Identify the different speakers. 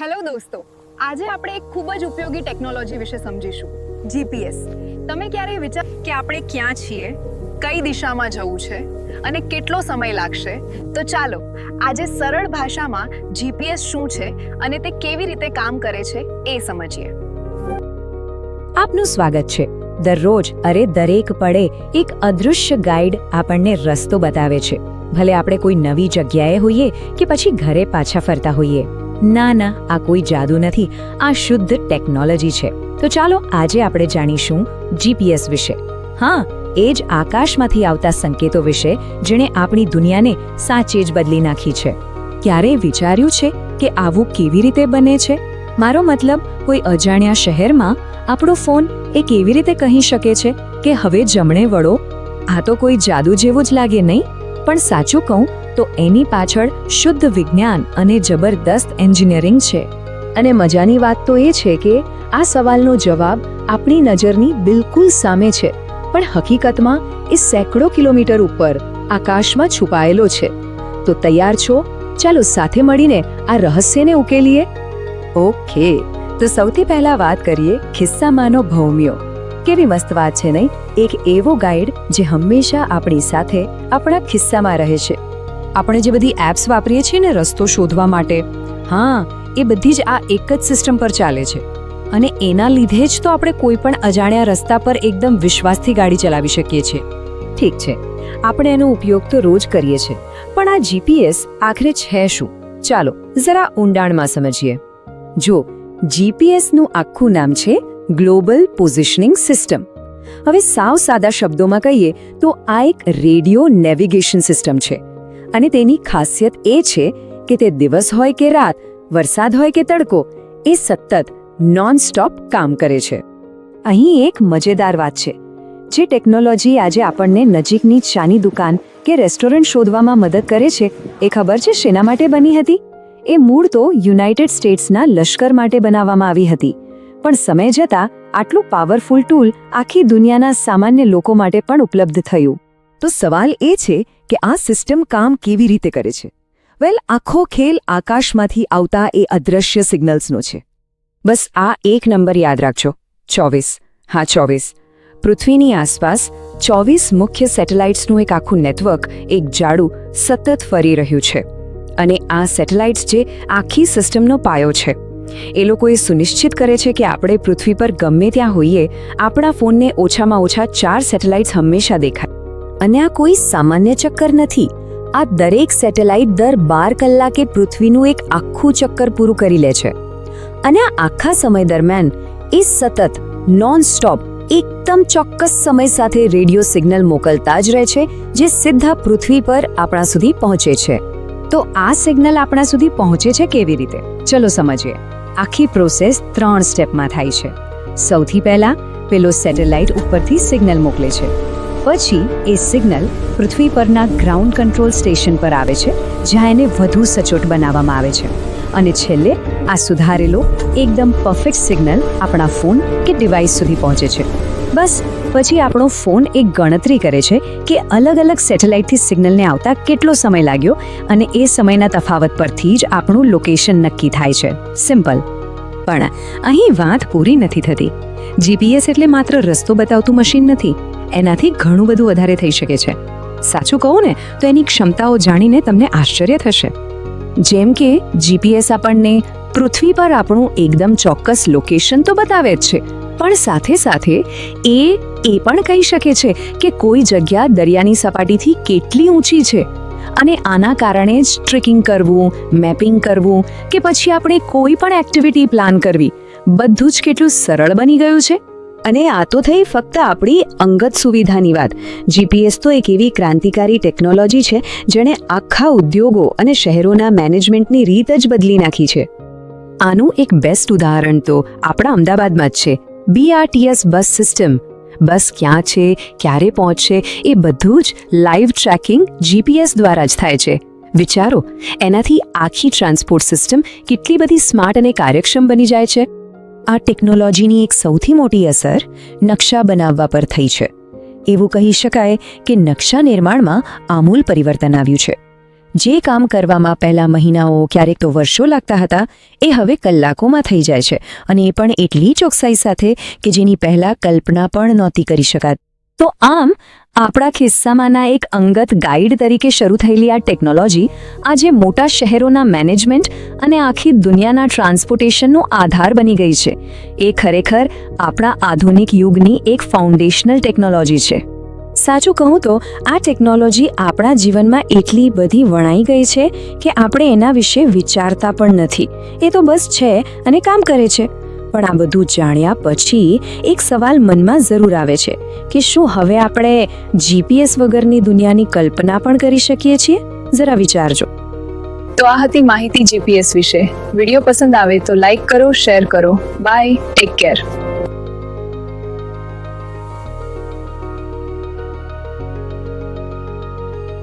Speaker 1: Hello દોસ્તો, આજે આપણે એક ખૂબ જ ઉપયોગી ટેકનોલોજી વિશે સમજીશું, જીપીએસ. તમે ક્યારેય વિચાર કે આપણે ક્યાં છીએ, કઈ દિશામાં જવું છે, અને કેટલો સમય લાગશે? તો ચાલો, આજે સરળ ભાષામાં જીપીએસ શું છે અને તે કેવી રીતે કામ કરે છે એ સમજીએ.
Speaker 2: આપનું સ્વાગત છે. દરરોજ અરે દરેક પડે એક અદૃશ્ય ગાઈડ આપણને રસ્તો બતાવે છે. ભલે આપણે કોઈ નવી જગ્યાએ હોઈએ કે પછી ઘરે પાછા ફરતા હોઈએ. ના ના, આ કોઈ જાદુ નથી. આ શુદ્ધ ટેકનોલોજી છે. તો ચાલો આજે આપણે જાણીશું જીપીએસ વિશે. હા, એ જ આકાશમાંથી આવતા સંકેતો વિશે જેણે આપણી દુનિયાને સાચે જ બદલી નાખી છે. ક્યારે વિચાર્યું છે કે આવું કેવી રીતે બને છે? મારો મતલબ, કોઈ અજાણ્યા શહેરમાં આપણો ફોન એ કેવી રીતે કહી શકે છે કે હવે જમણે વળો? આ તો કોઈ જાદુ જેવું જ લાગે નહીં? પણ સાચું કહું તો એની પાછળ શુદ્ધ વિજ્ઞાન અને જબરદસ્ત એન્જિનિયરિંગ છે. અને મજાની વાત તો એ છે કે આ સવાલનો જવાબ આપણી નજરની બિલકુલ સામે છે, પણ હકીકતમાં એ સેંકડો કિલોમીટર ઉપર આકાશમાં છુપાયેલો છે. તો તૈયાર છો? ચાલો સાથે મળીને આ રહસ્યને ઉકેલીએ? ઓકે, તો સૌથી પહેલા વાત કરીએ ખિસ્સામાંનો ભૌમ્યો. કેવી મસ્ત વાત છે નહીં? એક એવો ગાઈડ જે હંમેશા આપણી સાથે આપણા ખિસ્સામાં રહે છે. આપણે જે બધી એપ્સ વાપરીએ છીએ ને રસ્તો શોધવા માટે, હા, એ બધી જ આ એક જ સિસ્ટમ પર ચાલે છે. અને એના લીધે જ તો આપણે કોઈ પણ અજાણ્યા રસ્તા પર એકદમ વિશ્વાસથી ગાડી ચલાવી શકીએ છીએ. ઠીક છે, આપણે એનો ઉપયોગ તો રોજ કરીએ છીએ, પણ આ જીપીએસ આખરે છે શું? ચાલો, જરા ઊંડાણમાં સમજીએ. જો જીપીએસનું આખું નામ છે ગ્લોબલ પોઝિશનિંગ સિસ્ટમ હવે સાવ સાદા શબ્દોમાં કહીએ તો આ એક રેડિયો નેવિગેશન સિસ્ટમ છે. અને તેની ખાસિયત એ છે કે તે દિવસ હોય કે રાત, વરસાદ હોય કે તડકો, એ સતત નોન સ્ટોપ કામ કરે છે. અહીં એક મજેદાર વાત છે. જે ટેકનોલોજી આજે આપણને નજીકની ચાની દુકાન કે રેસ્ટોરન્ટ શોધવામાં મદદ કરે છે, એ ખબર છે શેના માટે બની હતી? એ મૂળ તો યુનાઇટેડ સ્ટેટ્સના લશ્કર માટે બનાવવામાં આવી હતી. પણ સમય જતાં આટલું પાવરફુલ ટૂલ આખી દુનિયાના સામાન્ય લોકો માટે પણ ઉપલબ્ધ થયું. તો સવાલ એ છે કે આ સિસ્ટમ કામ કેવી રીતે કરે છે? વેલ, આખો ખેલ આકાશમાંથી આવતા એ અદ્રશ્ય સિગ્નલ્સનો છે. બસ આ એક નંબર યાદ રાખજો. ચોવીસ. હા, ચોવીસ. પૃથ્વીની આસપાસ ચોવીસ મુખ્ય સેટેલાઇટ્સનું એક આખું નેટવર્ક, એક જાડું, સતત ફરી રહ્યું છે. અને આ સેટેલાઇટ્સ જે આખી સિસ્ટમનો પાયો છે. એ લોકો એ સુનિશ્ચિત કરે છે કે આપણે પૃથ્વી પર ગમે ત્યાં હોઈએ, આપણા ફોનને ઓછામાં ઓછા ચાર સેટેલાઇટ્સ હંમેશા દેખાય. અને આ કોઈ સામાન્ય ચક્કર નથી. આ દરેક સેટેલાઇટ દર બાર કલાકે પૃથ્વીનું એક આખું ચક્કર પૂરું કરી લે છે. અને આ આખા સમય દરમિયાન એ સતત નોન સ્ટોપ એકદમ ચોક્કસ સમય સાથે રેડિયો સિગ્નલ મોકલતા જ રહે છે, જે સીધા પૃથ્વી પર આપણા સુધી પહોંચે છે. તો આ સિગ્નલ આપણા સુધી પહોંચે છે કેવી રીતે? ચલો સમજીએ. આખી પ્રોસેસ ત્રણ સ્ટેપમાં થાય છે. સૌથી પહેલા, પેલો સેટેલાઇટ ઉપરથી સિગ્નલ મોકલે છે. પછી એ સિગ્નલ પૃથ્વી પરના ગ્રાઉન્ડ કંટ્રોલ સ્ટેશન પર આવે છે, જ્યાં એને વધુ સચોટ બનાવવામાં આવે છે. અને છેલ્લે આ સુધારેલો એકદમ પરફેક્ટ સિગ્નલ આપણા ફોન કે ડિવાઇસ સુધી પહોંચે છે. બસ, પછી આપણો ફોન એક ગણતરી કરે છે કે અલગ અલગ સેટેલાઇટથી સિગ્નલને આવતા કેટલો સમય લાગ્યો અને એ સમયના તફાવત પરથી જ આપણું લોકેશન નક્કી થાય છે. સિમ્પલ પણ અહીં વાત પૂરી નથી થતી. જીપીએસ એટલે માત્ર રસ્તો બતાવતું મશીન નથી. એનાથી ઘણું બધું વધારે થઈ શકે છે. સાચું કહું ને, તો એની ક્ષમતાઓ જાણીને તમને આશ્ચર્ય થશે. જેમ કે જીપીએસ આપણને પૃથ્વી પર આપણું એકદમ ચોક્કસ લોકેશન તો બતાવે જ છે, પણ સાથે સાથે એ એ પણ કહી શકે છે કે કોઈ જગ્યા દરિયાની સપાટીથી કેટલી ઊંચી છે અને આના કારણે જ ટ્રેકિંગ કરવું, મેપિંગ કરવું કે પછી આપણે કોઈ પણ એક્ટિવિટી પ્લાન કરવી, બધું જ કેટલું સરળ બની ગયું છે. અને આ તો થઈ ફક્ત આપણી અંગત સુવિધાની વાત. જીપીએસ તો એક એવી ક્રાંતિકારી ટેકનોલોજી છે, જેણે આખા ઉદ્યોગો અને શહેરોના મેનેજમેન્ટની રીત જ બદલી નાખી છે. આનું એક બેસ્ટ ઉદાહરણ તો આપણા અમદાવાદમાં જ છે. BRTS bus system. બસ ક્યાં છે, ક્યારે પહોંચશે, એ બધું જ લાઈવ ટ્રેકિંગ જીપીએસ દ્વારા જ થાય છે. વિચારો, એનાથી આખી ટ્રાન્સપોર્ટ સિસ્ટમ કેટલી બધી સ્માર્ટ અને કાર્યક્ષમ બની જાય છે? આ ટેકનોલોજીની એક સૌથી મોટી અસર નકશા બનાવવા પર થઈ છે. એવું કહી શકાય કે નકશા નિર્માણમાં આમૂલ પરિવર્તન આવ્યું છે. જે કામ કરવામાં પહેલા મહિનાઓ, ક્યારેક તો વર્ષો લાગતા હતા, એ હવે કલાકોમાં થઈ જાય છે અને એ પણ એટલી ચોકસાઈ સાથે કે જેની પહેલા કલ્પના પણ નહોતી કરી શકાત. તો આમ, આપણા ખિસ્સામાંના એક અંગત ગાઈડ તરીકે શરૂ થયેલી આ ટેકનોલોજી આજે મોટા શહેરોના મેનેજમેન્ટ અને આખી દુનિયાના ટ્રાન્સપોર્ટેશનનો આધાર બની ગઈ છે. એ ખરેખર આપણા આધુનિક યુગની એક ફાઉન્ડેશનલ ટેકનોલોજી છે. સાચું કહું તો, આ ટેકનોલોજી આપણા જીવનમાં એટલી બધી વણાઈ ગઈ છે કે આપણે એના વિશે વિચારતા પણ નથી. એ તો બસ છે અને કામ કરે છે. પણ આ બધું જાણ્યા પછી એક સવાલ મનમાં જરૂર આવે છે કે શું હવે આપણે જીપીએસ વગરની દુનિયાની કલ્પના પણ કરી શકીએ છીએ? જરા વિચારજો.
Speaker 1: તો આ હતી માહિતી જીપીએસ વિશે. વીડિયો પસંદ આવે તો લાઈક કરો, શેર કરો. Bye, take care.